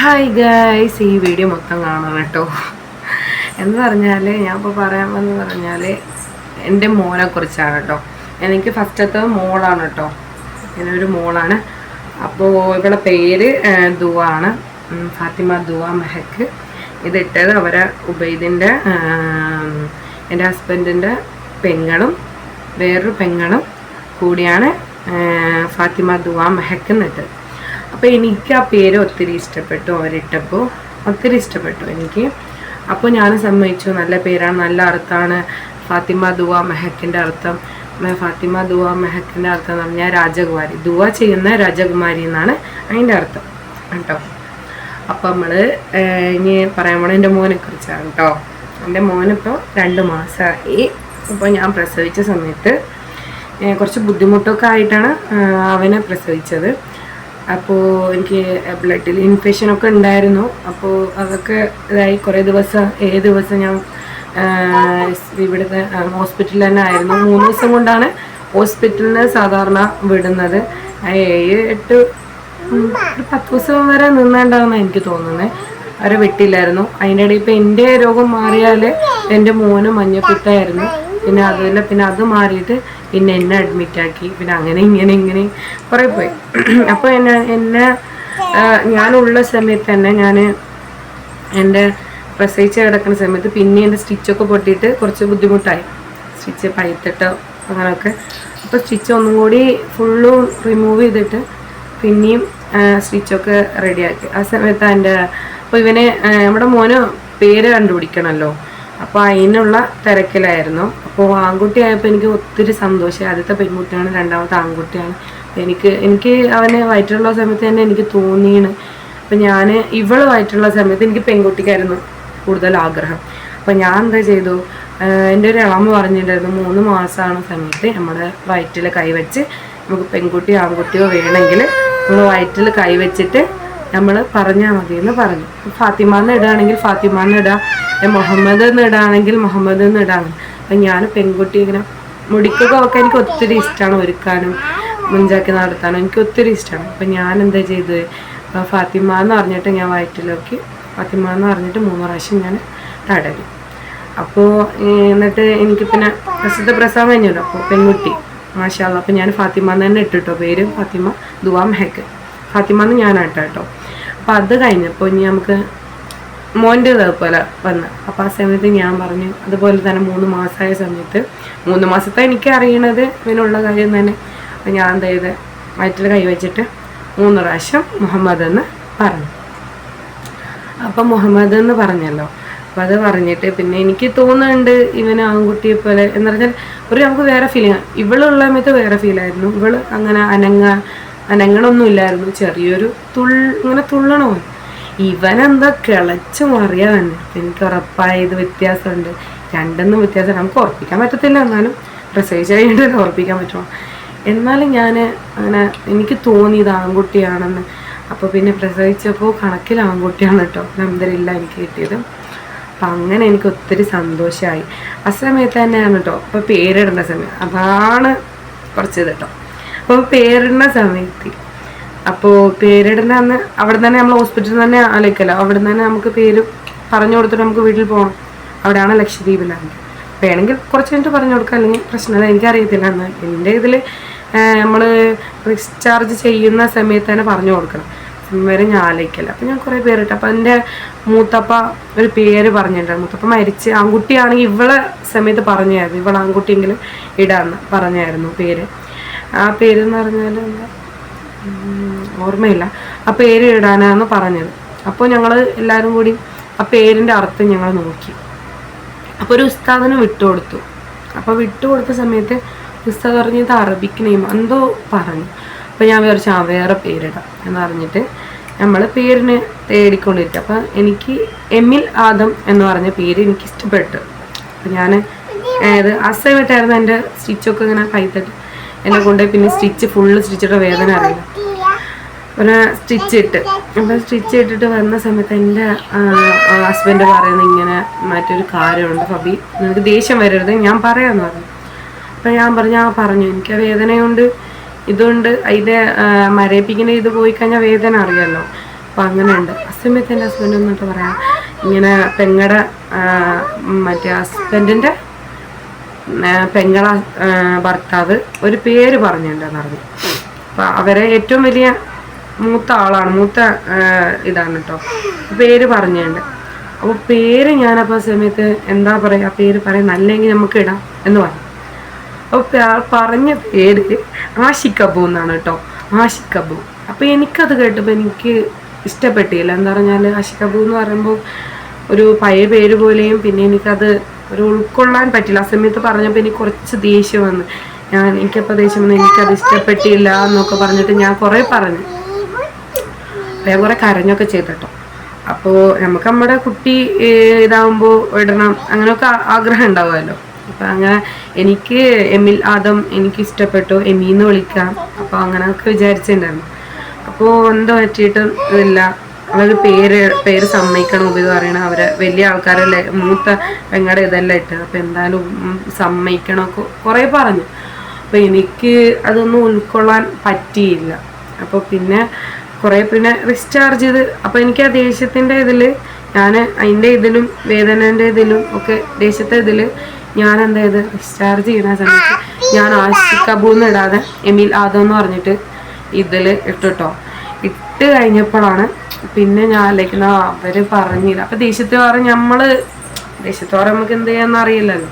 Hi guys ഈ video മൊത്തം കാണണം കേട്ടോ. എന്ന് പറഞ്ഞാൽ ഞാൻ ഇപ്പോൾ പറയാൻ വന്ന് പറഞ്ഞാൽ എന്റെ മോനെ കുറിച്ചാണ് കേട്ടോ. എനിക്ക് ഫസ്റ്റത്തെ മോളാണ് കേട്ടോ. ഒരു മോളാണ്. അപ്പോൾ ഇവളുടെ പേര് ദുവ ആണ് ഫാത്തിമ ദുവ മെഹക്ക് ഇതിട്ടത് അവരെ ഉബൈദിന്റെ എന്റെ ഹസ്ബൻഡിന്റെ പെങ്ങളും വേറൊരു പെങ്ങളും കൂടിയാണ് ഫാത്തിമ ദുവ മെഹക്ക് എന്നിട്ടത് അപ്പോൾ എനിക്ക് ആ പേര് ഒത്തിരി ഇഷ്ടപ്പെട്ടു അവരിട്ടപ്പോൾ ഒത്തിരി ഇഷ്ടപ്പെട്ടു എനിക്ക്. അപ്പോൾ ഞാൻ സമ്മതിച്ചു. നല്ല പേരാണ് നല്ല അർത്ഥമാണ്. ഫാത്തിമ ദുവ മെഹക്കിന്റെ അർത്ഥം. ഫാത്തിമ ദുവ മെഹക്കിന്റെ അർത്ഥം എന്ന് പറഞ്ഞാൽ രാജകുമാരി. ദുവ ചെയ്യുന്ന രാജകുമാരി എന്നാണ് അതിന്റെ അർത്ഥം. കേട്ടോ? അപ്പം നമ്മൾ ഇനി പറയാൻ പോണ എന്റെ മോനെ കുറിച്ചാണ് കേട്ടോ. എന്റെ മോനിപ്പോൾ രണ്ട് മാസമായി അപ്പോൾ ഞാൻ പ്രസവിച്ച സമയത്ത് കുറച്ച് ബുദ്ധിമുട്ടൊക്കെ ആയിട്ടാണ് അവനെ പ്രസവിച്ചത്. അപ്പോൾ എനിക്ക് ബ്ലഡിൽ ഇൻഫെക്ഷനൊക്കെ ഉണ്ടായിരുന്നു. അപ്പോൾ അതൊക്കെ ഇതായി. കുറേ ദിവസം ഏഴ് ദിവസം ഞാൻ ഇവിടുത്തെ ഹോസ്പിറ്റലിൽ തന്നെ ആയിരുന്നു. മൂന്ന് ദിവസം കൊണ്ടാണ് ഹോസ്പിറ്റലിൽ നിന്ന് സാധാരണ വിടുന്നത്. ഏഴ് എട്ട് ഒരു പത്ത് ദിവസം വരെ നിന്നുണ്ടാവുന്ന എനിക്ക് തോന്നുന്നത് അവരെ വിട്ടില്ലായിരുന്നു. അതിന്റെ ഇടയിൽ ഇപ്പം എന്റെ രോഗം മാറിയാൽ എന്റെ മോന് മഞ്ഞപ്പിത്തായിരുന്നു പിന്നെ അതിൽ പിന്നെ അത് മാറിയിട്ട് പിന്നെ എന്നെ അഡ്മിറ്റ് ആക്കി. പിന്നെ അങ്ങനെ ഇങ്ങനെ ഇങ്ങനെ കുറേ പോയി. അപ്പോൾ എന്നെ എന്നെ ഞാനുള്ള സമയത്ത് തന്നെ ഞാൻ എന്റെ പ്രസവിച്ച് കിടക്കുന്ന സമയത്ത് പിന്നെ എന്റെ സ്റ്റിച്ചൊക്കെ പൊട്ടിയിട്ട് കുറച്ച് ബുദ്ധിമുട്ടായി. സ്റ്റിച്ച് പൈത്തിട്ട് അങ്ങനെയൊക്കെ അപ്പോൾ സ്റ്റിച്ച് ഒന്നും കൂടി ഫുള്ളും റിമൂവ് ചെയ്തിട്ട് പിന്നെയും സ്റ്റിച്ചൊക്കെ റെഡിയാക്കി ആ സമയത്ത് എന്റെ അപ്പോൾ ഇവനെ നമ്മുടെ മോന് പേര് കണ്ടുപിടിക്കണമല്ലോ അപ്പോൾ അതിനുള്ള തിരക്കിലായിരുന്നു. അപ്പോൾ ആൺകുട്ടിയായപ്പോൾ എനിക്ക് ഒത്തിരി സന്തോഷം ആദ്യത്തെ പെൺകുട്ടിയാണ് രണ്ടാമത്തെ ആൺകുട്ടിയാണ്. എനിക്ക് എനിക്ക് അവനെ വയറ്റിലുള്ള സമയത്ത് തന്നെ എനിക്ക് തോന്നിയാണ്. അപ്പം ഞാൻ ഇവൾ വയറ്റുള്ള സമയത്ത് എനിക്ക് പെൺകുട്ടിക്കായിരുന്നു കൂടുതൽ ആഗ്രഹം. അപ്പം ഞാൻ എന്താ ചെയ്തു? എന്റെ ഒരു ഇളമ പറഞ്ഞിട്ടുണ്ടായിരുന്നു മൂന്ന് മാസമാണ് സമയത്ത് നമ്മുടെ വയറ്റിൽ കൈവച്ച് നമുക്ക് പെൺകുട്ടിയോ ആൺകുട്ടിയോ വേണമെങ്കിൽ നമ്മൾ വയറ്റിൽ കൈവച്ചിട്ട് നമ്മൾ പറഞ്ഞാൽ മതി എന്ന് പറഞ്ഞു. ഫാത്തിമ എന്ന് ഇടുകയാണെങ്കിൽ ഫാത്തിമ എന്ന് ഇടാം. മുഹമ്മദ് എന്ന് ഇടുകയാണെങ്കിൽ മുഹമ്മദ് എന്ന് ഇടാം. അപ്പം ഞാൻ പെൺകുട്ടി ഇങ്ങനെ മുടിക്കൊക്കെ ഒക്കെ എനിക്ക് ഒത്തിരി ഇഷ്ടമാണ് ഒരുക്കാനും മുഞ്ചാക്കി നടത്താനും എനിക്ക് ഒത്തിരി ഇഷ്ടമാണ് അപ്പം ഞാൻ എന്താ ചെയ്തത്? ഫാത്തിമ എന്ന് പറഞ്ഞിട്ട് ഞാൻ വയറ്റിലേക്ക് ഫാത്തിമ എന്ന് പറഞ്ഞിട്ട് മൂന്ന് പ്രാവശ്യം ഞാൻ തടവി. അപ്പോൾ എന്നിട്ട് എനിക്ക് പിന്നെ പ്രസിദ്ധ പ്രസവം കഴിഞ്ഞല്ലോ. അപ്പോൾ പെൺകുട്ടി. മാഷാല്ല അപ്പോൾ ഞാൻ ഫാത്തിമ എന്ന് തന്നെ ഇട്ടിട്ടോ. പേര് ഫാത്തിമ ദുവാ മെഹക്ക്. ഫാത്തിമ എന്ന് ഞാനാട്ടോ കേട്ടോ അപ്പോൾ അത് കഴിഞ്ഞപ്പോൾ ഇനി നമുക്ക് മോന്റെ ഇതേപോലെ വന്ന്. അപ്പോൾ ആ സമയത്ത് ഞാൻ പറഞ്ഞു അതുപോലെ തന്നെ മൂന്ന് മാസമായ സമയത്ത്. മൂന്ന് മാസത്തെ എനിക്ക് അറിയണത് ഇങ്ങനെയുള്ള കാര്യം തന്നെ. അപ്പം ഞാൻ എന്താ ചെയ്ത്? വയറ്റിൽ കൈവച്ചിട്ട് മൂന്ന് പ്രാവശ്യം മുഹമ്മദ് എന്ന് പറഞ്ഞു. അപ്പം മുഹമ്മദ് എന്ന് പറഞ്ഞല്ലോ. അപ്പം അത് പറഞ്ഞിട്ട് പിന്നെ എനിക്ക് തോന്നുന്നുണ്ട് ഇവന് ആൺകുട്ടിയെ പോലെ. എന്ന് പറഞ്ഞാൽ ഒരു നമുക്ക് വേറെ ഫീലിംഗ് ഇവളുള്ള സമയത്ത് വേറെ ഫീലായിരുന്നു ഇവൾ അങ്ങനെ അനങ്ങ അനങ്ങണമൊന്നും ഇല്ലായിരുന്നു. ചെറിയൊരു തുൾ ഇങ്ങനെ തുള്ളണോ? ഇവനെന്താ കിളച്ചു മറിയാ തന്നെ എനിക്ക് ഉറപ്പായത് വ്യത്യാസമുണ്ട്. രണ്ടെന്നും വ്യത്യാസം. നമുക്ക് ഉറപ്പിക്കാൻ പറ്റത്തില്ല. എന്നാലും പ്രസവിച്ച് കഴിഞ്ഞിട്ട് ഉറപ്പിക്കാൻ പറ്റുമോ? എന്നാലും ഞാൻ അങ്ങനെ എനിക്ക് തോന്നി ഇത് ആൺകുട്ടിയാണെന്ന്. അപ്പോൾ പിന്നെ പ്രസവിച്ചപ്പോൾ കണക്കിൽ ആൺകുട്ടിയാണ് കേട്ടോ നമ്പരില്ല എനിക്ക് കിട്ടിയത്. അപ്പം അങ്ങനെ എനിക്ക് ഒത്തിരി സന്തോഷമായി ആ സമയത്ത് തന്നെയാണ് കേട്ടോ അപ്പോൾ പേരിടേണ്ട സമയം. അതാണ് കുറച്ച് ഇത് കേട്ടോ അപ്പോൾ പേരിടുന്ന സമയത്ത്. അപ്പോ പേരിടുന്ന അന്ന് അവിടെ തന്നെ നമ്മൾ ഹോസ്പിറ്റലിൽ തന്നെ ആലോചിക്കല്ലോ അവിടെ തന്നെ നമുക്ക് പേര് പറഞ്ഞു കൊടുത്തിട്ട് നമുക്ക് വീട്ടിൽ പോകണം അവിടെയാണ് ലക്ഷദ്വീപിലാണ്. വേണമെങ്കിൽ കുറച്ച് കഴിഞ്ഞിട്ട് പറഞ്ഞു കൊടുക്കാം. അല്ലെങ്കിൽ പ്രശ്നമില്ല. എനിക്കറിയത്തില്ല. എന്ന് എന്റെ ഇതിൽ നമ്മൾ ഡിസ്ചാർജ് ചെയ്യുന്ന സമയത്ത് തന്നെ പറഞ്ഞു കൊടുക്കണം. വരെ ഞാൻ ആലോചിക്കല്ല അപ്പം ഞാൻ കുറേ പേരിട്ട്. അപ്പം എന്റെ മൂത്തപ്പ ഒരു പേര് പറഞ്ഞിട്ടുണ്ട്. മൂത്തപ്പ മരിച്ച് ആൺകുട്ടിയാണെങ്കിൽ ഇവളെ സമയത്ത് പറഞ്ഞായിരുന്നു. ഇവളെ ആൺകുട്ടിയെങ്കിലും ഇടാന്ന് പറഞ്ഞായിരുന്നു പേര്. ആ പേര് എന്ന് പറഞ്ഞാൽ ഓർമ്മയില്ല. ആ പേര് ഇടാനാന്ന് പറഞ്ഞത്. അപ്പോൾ ഞങ്ങൾ എല്ലാവരും കൂടി ആ പേരിന്റെ അർത്ഥം ഞങ്ങൾ നോക്കി. അപ്പോൾ ഒരു ഉസ്താദിന് വിട്ടുകൊടുത്തു അപ്പോൾ വിട്ടുകൊടുത്ത സമയത്ത് ഉസ്താദ് പറഞ്ഞു ഇത് അറബിക് നെയിം എന്തോ പറഞ്ഞു. അപ്പോൾ ഞാൻ വിചാരിച്ചു ആ വേറെ പേരിടാം. എന്ന് പറഞ്ഞിട്ട് നമ്മൾ പേരിന് തേടിക്കൊണ്ടിരിക്കുക അപ്പം എനിക്ക് എമിൽ ആദം എന്ന് പറഞ്ഞ പേര് എനിക്ക് ഇഷ്ടപ്പെട്ടു അപ്പം ഞാൻ അതായത് അസൈവായിട്ടായിരുന്നു എന്റെ സ്റ്റിച്ചൊക്കെ ഇങ്ങനെ കൈത്തട്ട്. എന്നെ കൊണ്ടുപോയി പിന്നെ സ്റ്റിച്ച് ഫുള്ള് സ്റ്റിച്ചിട്ട് വേദന അറിയില്ല. പിന്നെ സ്റ്റിച്ച് ഇട്ട്. അപ്പം സ്റ്റിച്ച് ഇട്ടിട്ട് വന്ന സമയത്ത് എന്റെ ഹസ്ബൻഡ് പറയുന്നത് ഇങ്ങനെ മറ്റൊരു കാര്യമുണ്ട് ഫബി. നിനക്ക് ദേഷ്യം വരരുത് ഞാൻ പറയാമെന്ന് പറഞ്ഞു. അപ്പം ഞാൻ പറഞ്ഞു ആ പറഞ്ഞു. എനിക്ക് വേദനയുണ്ട് ഇതുകൊണ്ട് അതിന്റെ മരയിപ്പിക്കുന്ന ഇത് പോയി കഴിഞ്ഞാൽ വേദന അറിയാമല്ലോ അപ്പം അങ്ങനെയുണ്ട്. ആ സമയത്ത് എന്റെ ഹസ്ബൻഡ് എന്നിട്ട് പറയാം ഇങ്ങനെ പെങ്ങടെ ആ, മറ്റേ ഹസ്ബൻഡിന്റെ പെങ്ങള ഭർത്താവ് ഒരു പേര് പറഞ്ഞിട്ടുണ്ടെന്ന് പറഞ്ഞു. അപ്പം അവരെ ഏറ്റവും വലിയ മൂത്ത ആളാണ് മൂത്ത ഇതാണ് കേട്ടോ പേര് പറഞ്ഞിട്ടുണ്ട്. അപ്പോൾ പേര് ഞാനപ്പോൾ സമയത്ത് എന്താ പറയുക പേര് പറയുന്നത് നല്ലെങ്കിൽ നമുക്ക് ഇടാം എന്ന് പറഞ്ഞു. അപ്പോൾ പറഞ്ഞ പേര് ആഷിക്കബു എന്നാണ് കേട്ടോ ആഷിക്കബു അപ്പൊ അപ്പോൾ എനിക്കത് കേട്ടപ്പോൾ എനിക്ക് ഇഷ്ടപ്പെട്ടില്ല. എന്താ പറഞ്ഞാൽ ആഷിക്കബു എന്ന് പറയുമ്പോൾ ഒരു പഴയ പേര് പോലെയും പിന്നെ എനിക്കത് ഒരു ഉൾക്കൊള്ളാൻ പറ്റില്ല. ആ സമയത്ത് പറഞ്ഞപ്പോൾ എനിക്ക് കുറച്ച് ദേഷ്യം വന്നു. ഞാൻ എനിക്കപ്പോൾ ദേഷ്യം വന്നു എനിക്കത് ഇഷ്ടപ്പെട്ടില്ല എന്നൊക്കെ പറഞ്ഞിട്ട് ഞാൻ കുറേ പറഞ്ഞു. ഞാൻ കുറെ കരഞ്ഞൊക്കെ ചെയ്തിട്ടോ. അപ്പോൾ നമുക്ക് നമ്മുടെ കുട്ടി ഇതാകുമ്പോൾ ഇടണം. അങ്ങനെയൊക്കെ ആഗ്രഹം ഉണ്ടാവുമല്ലോ. അപ്പം അങ്ങനെ എനിക്ക് എമിൽ ആദം എനിക്ക് ഇഷ്ടപ്പെട്ടു. എമിന്ന് വിളിക്കാം. അപ്പോൾ അങ്ങനെയൊക്കെ വിചാരിച്ചിട്ടുണ്ടായിരുന്നു. അപ്പോൾ എന്തോ പറ്റിയിട്ടും ഇതില്ല അവർ പേര് പേര് സമ്മതിക്കണം ഉപയോഗ പറയണം അവരെ വലിയ ആൾക്കാരല്ലേ? മൂത്ത പെങ്ങടെ ഇതെല്ലാം ഇട്ട്. അപ്പം എന്തായാലും ഉം, സമ്മതിക്കണം ഒക്കെ കുറേ പറഞ്ഞു. അപ്പോൾ എനിക്ക് അതൊന്നും ഉൾക്കൊള്ളാൻ പറ്റിയില്ല. അപ്പോൾ പിന്നെ കുറേ പിന്നെ ഡിസ്ചാർജ് ചെയ്ത് അപ്പോൾ എനിക്ക് ആ ദേഷ്യത്തിന്റെ ഇതിൽ ഞാൻ അതിന്റെ ഇതിലും വേദനേന്റെ ഇതിലും ഒക്കെ ദേഷ്യത്തെ ഇതിൽ ഞാൻ എന്താ ചെയ്ത് ഡിസ്ചാർജ് ചെയ്യുന്ന സമയത്ത് ഞാൻ ആശിക്കബൂന്ന് ഇടാതെ എമിൽ ആദം എന്ന് പറഞ്ഞിട്ട് ഇതിൽ ഇട്ടിട്ടോ ഇട്ട് കഴിഞ്ഞപ്പോഴാണ് പിന്നെ ഞാൻ ആലോചിക്കുന്ന അവർ പറഞ്ഞില്ല. അപ്പൊ പറഞ്ഞ് നമ്മൾ പറഞ്ഞ നമുക്ക് എന്ത് ചെയ്യാന്ന് അറിയില്ലല്ലോ.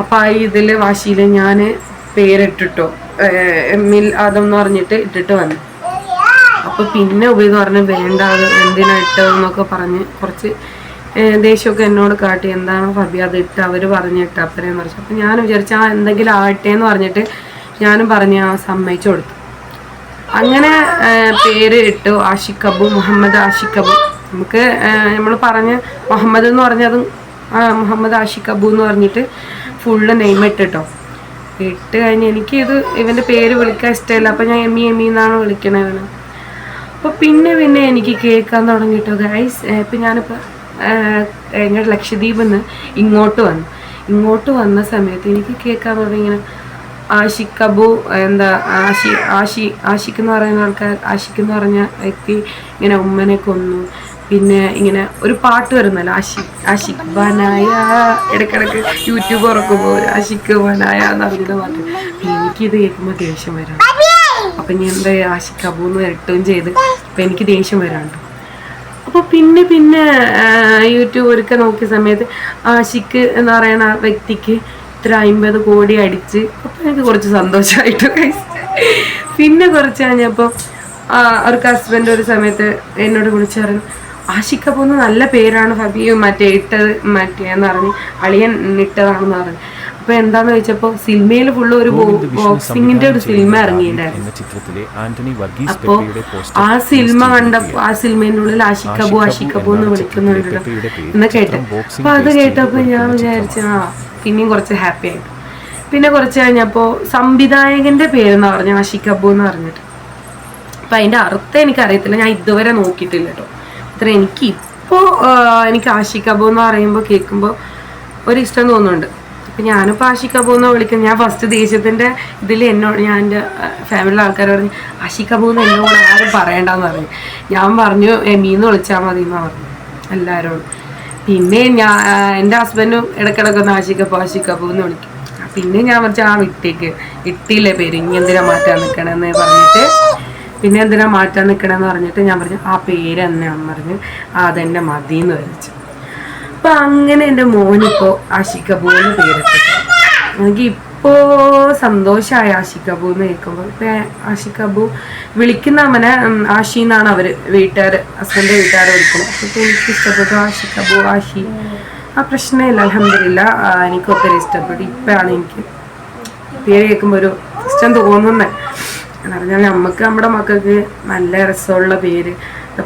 അപ്പൊ ആ ഇതിൽ വാശിയിൽ ഞാൻ പേരിട്ടിട്ടോ. എമ്മിൽ എന്ന് പറഞ്ഞിട്ട് ഇട്ടിട്ട് വന്നു. അപ്പൊ പിന്നെ ഉപയോഗം പറഞ്ഞ് വേണ്ട അത് എന്തിനാ ഇട്ടതെന്നൊക്കെ പറഞ്ഞ് കുറച്ച് ദേഷ്യമൊക്കെ എന്നോട് കാട്ടി. എന്താണ് ഫബി അത് ഇട്ട് അവർ പറഞ്ഞിട്ട് അപ്പനെന്ന് പറഞ്ഞു. അപ്പൊ ഞാൻ വിചാരിച്ചു ആ എന്തെങ്കിലും ആവട്ടെ എന്ന് പറഞ്ഞിട്ട് ഞാനും പറഞ്ഞ് ആ സമ്മതിച്ചു കൊടുത്തു. അങ്ങനെ പേര് ഇട്ടു ആഷിഖ് അബു മുഹമ്മദ് ആഷിഖ് അബു നമുക്ക് നമ്മൾ പറഞ്ഞ മുഹമ്മദ് എന്ന് പറഞ്ഞതും മുഹമ്മദ് ആഷിഖ് അബു എന്ന് പറഞ്ഞിട്ട് ഫുള്ള് നെയിം ഇട്ടിട്ടോ. ഇട്ട് കഴിഞ്ഞ് എനിക്ക് ഇത് ഇവന്റെ പേര് വിളിക്കാൻ ഇഷ്ടമില്ല. അപ്പം ഞാൻ എമ്മി എമ്മി എന്നാണ് വിളിക്കണത് അപ്പോൾ പിന്നെ പിന്നെ എനിക്ക് കേൾക്കാൻ തുടങ്ങിയിട്ടോ ഗൈസ് ഇപ്പം ഞാനിപ്പോൾ ഞങ്ങളുടെ ലക്ഷദ്വീപിൽ നിന്ന് ഇങ്ങോട്ട് വന്നു. ഇങ്ങോട്ട് വന്ന സമയത്ത് എനിക്ക് കേൾക്കാൻ തുടങ്ങി ഇങ്ങനെ ആഷിഖ് എന്താ ആഷി ആഷി ആഷിഖ് എന്ന് പറയുന്ന ആൾക്കാർ ആഷിഖ് എന്ന് പറഞ്ഞ വ്യക്തി ഇങ്ങനെ ഉമ്മനെ കൊന്നു. പിന്നെ ഇങ്ങനെ ഒരു പാട്ട് വരുന്നല്ലോ ആഷിഖ് ആഷിഖ് ബനായ ഇടക്കിടക്ക് യൂട്യൂബ് ഉറക്കുമ്പോൾ ഒരു ആഷിഖ് ബനായ എന്ന് പറഞ്ഞിട്ട് പാട്ട് എനിക്കിത് കേൾക്കുമ്പോൾ ദേഷ്യം വരാം. അപ്പം ഞാൻ എന്താ ആഷിഖ് അബു എന്ന് ഇട്ടുകയും ചെയ്ത് അപ്പം എനിക്ക് ദേഷ്യം വരാണ്ട്. അപ്പോൾ പിന്നെ പിന്നെ യൂട്യൂബ് ഒരുക്കെ നോക്കിയ സമയത്ത് ആഷിക്ക് എന്ന് പറയുന്ന വ്യക്തിക്ക് ഇത്ര അമ്പത് കോടി അടിച്ച് അപ്പം എനിക്ക് കുറച്ച് സന്തോഷമായിട്ട്. പിന്നെ കുറച്ച് കഴിഞ്ഞപ്പോൾ അവർക്ക് ഹസ്ബൻഡ് ഒരു സമയത്ത് എന്നോട് വിളിച്ചു പറഞ്ഞു പോകുന്ന നല്ല പേരാണ് ഫബി മറ്റേ ഇട്ടത് മറ്റേ എന്ന് പറഞ്ഞ് അളിയൻ ഇട്ടതാണെന്ന് പറഞ്ഞു. അപ്പോൾ എന്താന്ന് വെച്ചപ്പോ സിനിമയിൽ ഫുള്ള് ഒരു ബോക്സിങ്ങിന്റെ ഒരു സിനിമ ഇറങ്ങിയിട്ടുണ്ടായിരുന്നു അപ്പോ ആ സിനിമ കണ്ടപ്പോ ആ സിനിമേന്റെ ഉള്ളിൽ ആശിക്കപ്പോ ആശിക്കപ്പോ എന്ന് വിളിക്കുന്നുണ്ടല്ലോ എന്ന് കേട്ടു. അപ്പൊ അത് കേട്ടപ്പോ ഞാൻ വിചാരിച്ചു ആ. പിന്നെയും കുറച്ച് ഹാപ്പി ആയിട്ട് പിന്നെ കുറച്ച് കഴിഞ്ഞപ്പോ സംവിധായകന്റെ പേരെന്ന് പറഞ്ഞു ആഷിക്കബു എന്ന് പറഞ്ഞിട്ട്. അപ്പം അതിന്റെ അർത്ഥം എനിക്കറിയത്തില്ല ഞാൻ ഇതുവരെ നോക്കിയിട്ടില്ല കേട്ടോ. അത്ര എനിക്ക് ഇപ്പോ എനിക്ക് ആഷിക് അബു എന്ന് പറയുമ്പോൾ കേൾക്കുമ്പോൾ ഒരു ഇഷ്ടം തോന്നുന്നുണ്ട്. അപ്പം ഞാനിപ്പോൾ ആഷിക് അബു എന്ന് വിളിക്കുന്നത്. ഞാൻ ഫസ്റ്റ് ദേശത്തിന്റെ ഇതിൽ എന്നോട് ഞാൻ എന്റെ ഫാമിലിയിലെ ആൾക്കാർ പറഞ്ഞു ആഷിക് അബു എന്ന് എന്നോട് ആരും പറയണ്ടെന്ന് പറഞ്ഞു. ഞാൻ പറഞ്ഞു എമീന്ന് വിളിച്ചാൽ മതി എന്ന് പറഞ്ഞു എല്ലാവരോടും പിന്നെ ഞാൻ എന്റെ ഹസ്ബൻഡും ആഷിക് അബു ആഷിക് എന്ന് വിളിക്കും. പിന്നെ ഞാൻ വെച്ചാൽ ആ വിട്ടേക്ക്. ഇട്ടില്ലേ പേര്? ഇനി എന്തിനാ മാറ്റാൻ നിൽക്കണമെന്ന് പറഞ്ഞിട്ട് പിന്നെ എന്തിനാ മാറ്റാൻ നിൽക്കണമെന്ന് പറഞ്ഞിട്ട് ഞാൻ പറഞ്ഞു ആ പേര് തന്നെയാണെന്ന് പറഞ്ഞു അതെന്നെ മതി എന്ന് വിളിച്ചു. അപ്പൊ അങ്ങനെ എന്റെ മോനിപ്പോ ആശിക്ക എന്ന് പേരിട്ടു. എനിക്ക് ഇപ്പോ സന്തോഷമായ ആഷിക് അബു എന്ന് കേൾക്കുമ്പോൾ ഇപ്പൊ ആഷിക് അബു വിളിക്കുന്ന അവനെ ആഷി എന്നാണ് അവർ വീട്ടുകാർ ഹസ്ബൻഡ് വീട്ടുകാർ വിളിക്കുന്നത്. അപ്പൊ എനിക്ക് ഇഷ്ടപ്പെട്ടു ആഷിക് അബു ആഷി. ആ പ്രശ്നമില്ല അലഹമില്ല എനിക്ക് ഒത്തിരി ഇഷ്ടപ്പെട്ടു. ഇപ്പോഴാണ് എനിക്ക് പേര് കേൾക്കുമ്പോൾ ഒരു ഇഷ്ടം തോന്നുന്നത് എന്ന് പറഞ്ഞാൽ നമുക്ക് നമ്മുടെ മക്കൾക്ക് നല്ല രസമുള്ള പേര്.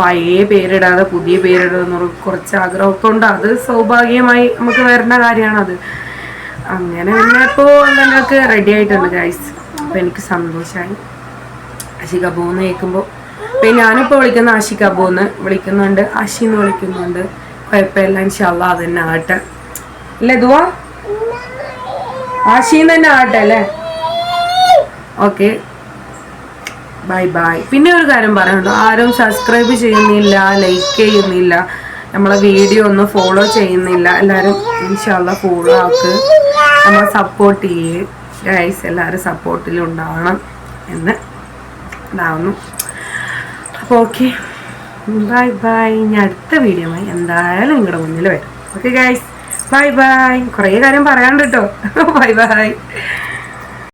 പഴയ പേരിടാതെ പുതിയ പേരിടുന്ന കുറച്ച് ആഗ്രഹമൊക്കെ ഉണ്ട് അത് സൗഭാഗ്യമായി നമുക്ക് വരുന്ന കാര്യമാണത്. അങ്ങനെ പിന്നെ ഇപ്പോൾ എന്തെങ്കിലുമൊക്കെ റെഡി ആയിട്ടുണ്ട് ഗൈസ് അപ്പോൾ എനിക്ക് സന്തോഷമായി ആശിക എന്ന് കേൾക്കുമ്പോൾ ഇപ്പം ഞാനിപ്പോൾ വിളിക്കുന്ന ആശിക എന്ന് വിളിക്കുന്നുണ്ട്. ആശി എന്ന് വിളിക്കുന്നുണ്ട്. കുഴപ്പമില്ല ഇൻഷാല്ല അത് തന്നെ ആട്ടെ അല്ലേ ഇതുവാ ആഷിന്ന് തന്നെ ആട്ടെ അല്ലേ? ഓക്കെ. Bye bye. പിന്നെ ഒരു കാര്യം പറയുന്നുണ്ട് ആരും സബ്സ്ക്രൈബ് ചെയ്യുന്നില്ല ലൈക്ക് ചെയ്യുന്നില്ല. നമ്മളെ വീഡിയോ ഒന്നും ഫോളോ ചെയ്യുന്നില്ല. എല്ലാവരും ഇൻഷാല്ല ഫോളോ ആക്ക്. നമ്മളെ സപ്പോർട്ട് ചെയ്യേ. ഗൈസ് എല്ലാവരും സപ്പോർട്ടിൽ ഉണ്ടാവണം എന്ന് ഇതാവുന്നു. അപ്പോൾ ഓക്കെ ബൈ ബൈ ഇനി അടുത്ത ആയി എന്തായാലും നിങ്ങളുടെ മുന്നിൽ വരും. ഓക്കെ ഗൈസ് ബൈ ബൈ കുറേ കാര്യം പറയാണ്ട് കേട്ടോ ബൈ ബൈ